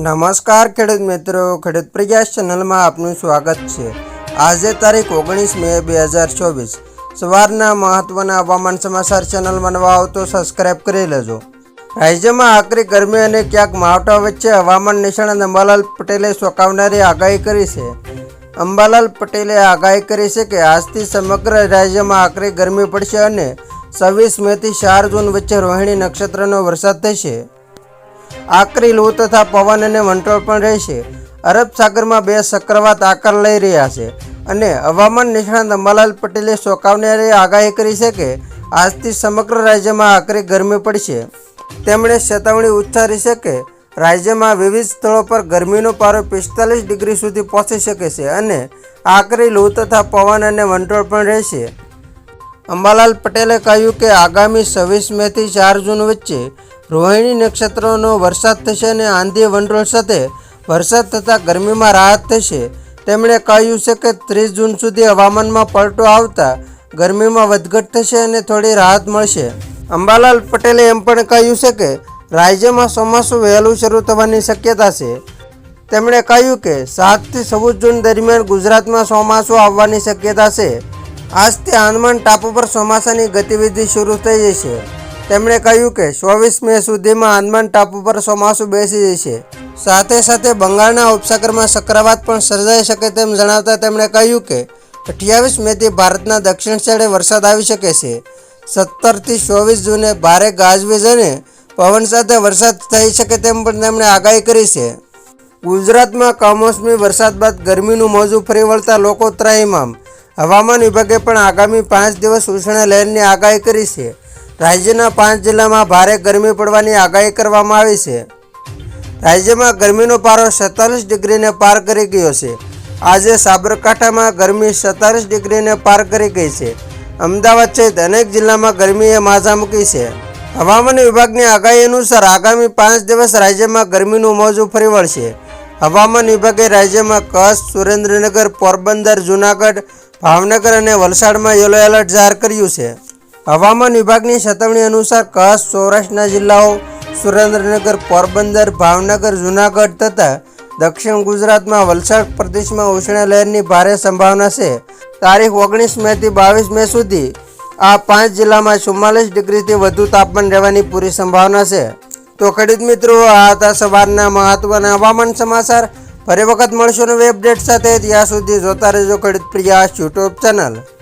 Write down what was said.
નમસ્કાર ખેડૂત મિત્રો, ખેડૂત પ્રયાસ ચેનલમાં આપનું સ્વાગત છે. આજે તારીખ ઓગણીસ મે બે હજાર ચોવીસ. સવારના મહત્વના હવામાન સમાચાર ચેનલમાં બનવા આવતો તો સબસ્ક્રાઇબ કરી લેજો. રાજ્યમાં આકરી ગરમી અને ક્યાંક માવઠા વચ્ચે હવામાન નિષ્ણાત અંબાલાલ પટેલે ચોંકાવનારી આગાહી કરી છે. અંબાલાલ પટેલે આગાહી કરી છે કે આજથી સમગ્ર રાજ્યમાં આકરી ગરમી પડશે અને છવ્વીસ મેથી ચાર જૂન વચ્ચે રોહિણી નક્ષત્રનો વરસાદ થશે. આકરી લૂ તથા પવન અને વંટોળ પણ રહેશે. અરબ સાગરમાં બે ચક્રવાત આકાર લઈ રહ્યા છે અને હવામાન નિષ્ણાંત અંબાલાલ પટેલે ચોંકાવનારી આગાહી કરી છે કે આજથી સમગ્ર રાજ્યમાં આકરી ગરમી પડશે. તેમણે ચેતવણી ઉચ્ચારી છે કે રાજ્યમાં વિવિધ સ્થળો પર ગરમીનો પારો પિસ્તાલીસ ડિગ્રી સુધી પહોંચી શકે છે અને આકરી લૂ તથા પવન અને વંટોળ પણ રહેશે. અંબાલાલ પટેલે કહ્યું કે આગામી છવ્વીસ મેથી ચાર જૂન વચ્ચે રોહિણી નક્ષત્રનો વરસાદ થશે અને આંધી વંડોળ સાથે વરસાદ થતાં ગરમીમાં રાહત થશે. તેમણે કહ્યું છે કે ત્રીસ જૂન સુધી હવામાનમાં પલટો આવતા ગરમીમાં વધઘટ થશે અને થોડી રાહત મળશે. અંબાલાલ પટેલે એમ પણ કહ્યું છે કે રાજ્યમાં ચોમાસું વહેલું શરૂ થવાની શક્યતા છે. તેમણે કહ્યું કે સાતથી ચૌદ જૂન દરમિયાન ગુજરાતમાં ચોમાસું આવવાની શક્યતા છે. આજથી આંદમાન ટાપુ પર ચોમાસાની ગતિવિધિ શરૂ થઈ જશે. તેમણે કહ્યું કે ચોવીસ મે સુધીમાં આંદમાન ટાપુ પર ચોમાસું બેસી જશે. સાથે સાથે બંગાળના ઉપસાગરમાં ચક્રવાત પણ સર્જાઈ શકે તેમ જણાવતા તેમણે કહ્યું કે અઠ્યાવીસ મેથી ભારતના દક્ષિણ છેડે વરસાદ આવી શકે છે. સત્તરથી ચોવીસ જૂને ભારે ગાજવીજ અને પવન સાથે વરસાદ થઈ શકે તેમ પણ તેમણે આગાહી કરી છે. ગુજરાતમાં કમોસમી વરસાદ બાદ ગરમીનું મોજું ફરી વળતા લોકો ત્રાહિમામ. હવામાન વિભાગે પણ આગામી પાંચ દિવસ ઉષ્ણ લહેરની આગાહી કરી છે. રાજ્યના પાંચ જિલ્લામાં ભારે ગરમી પડવાની આગાહી કરવામાં આવી છે. રાજ્યમાં ગરમીનો પારો સત્તાવીસ ડિગ્રીને પાર કરી ગયો છે. આજે સાબરકાંઠામાં ગરમી સત્તાવીસ ડિગ્રીને પાર કરી ગઈ છે. અમદાવાદ સહિત અનેક જિલ્લામાં ગરમીએ માઝા મૂકી છે. હવામાન વિભાગની આગાહી અનુસાર આગામી પાંચ દિવસ રાજ્યમાં ગરમીનું મોજું ફરી વળશે. હવામાન વિભાગે રાજ્યમાં કચ્છ, સુરેન્દ્રનગર, પોરબંદર, જૂનાગઢ, ભાવનગર અને વલસાડમાં યલો એલર્ટ જાહેર કર્યું છે. હવામાન વિભાગની ચેતવણી અનુસાર કચ્છ, સૌરાષ્ટ્રના જિલ્લાઓ, સુરેન્દ્રનગર, પોરબંદર, ભાવનગર, જૂનાગઢ તથા દક્ષિણ ગુજરાતમાં વલસાડ પ્રદેશમાં ઉષ્ણ લહેરની ભારે સંભાવના છે. તારીખ ઓગણીસ મેથી બાવીસ મે સુધી આ પાંચ જિલ્લામાં ચુમ્માલીસ ડિગ્રીથી વધુ તાપમાન રહેવાની પૂરી સંભાવના છે. તો ખેડૂત મિત્રો, આ હતા સવારના મહત્વના હવામાન સમાચાર. ફરી વખત મળશું નવી અપડેટ સાથે. ત્યાં સુધી જોતા રહેજો ખેડૂત પ્રિયા યુટ્યુબ ચેનલ.